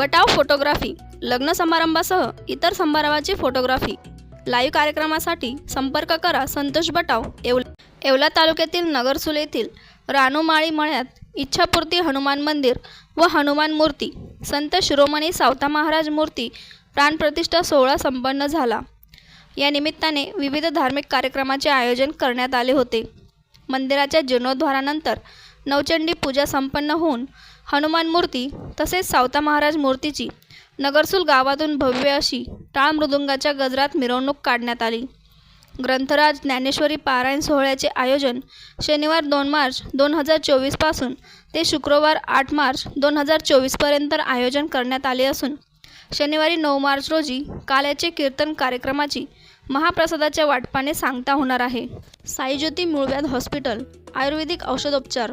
बटाव photography लग्न समारंभासह इतर समारंभाची photography. Live कार्यक्रमासाठी संपर्क करा संतोष बटाव येव येवला तालुक्यातील नगरसूल येथील रानूमाळी मळ्यात इच्छापूर्ती हनुमान मंदिर व हनुमान मूर्ती संत शिरोमणी सावता महाराज मूर्ती प्राणप्रतिष्ठा सोहळा संपन्न झाला. या निमित्ताने विविध धार्मिक कार्यक्रमाचे आयोजन करण्यात आले होते. मंदिराच्या जीर्णोद्धारानंतर नवचंडी पूजा संपन्न होऊन हनुमान मूर्ती तसेच सावता महाराज मूर्तीची नगरसूल गावातून भव्य अशी टाळ मृदुंगाच्या गजरात मिरवणूक काढण्यात आली. ग्रंथराज ज्ञानेश्वरी पारायण सोहळ्याचे आयोजन शनिवार दोन मार्च दोन हजार चोवीसपासून ते शुक्रवार आठ मार्च दोन हजार चोवीसपर्यंत आयोजन करण्यात आले असून शनिवारी नऊ मार्च रोजी काल्याचे कीर्तन कार्यक्रमाची महाप्रसादाच्या वाटपाने सांगता होणार आहे. साईज्योती मूळव्याध हॉस्पिटल आयुर्वेदिक औषधोपचार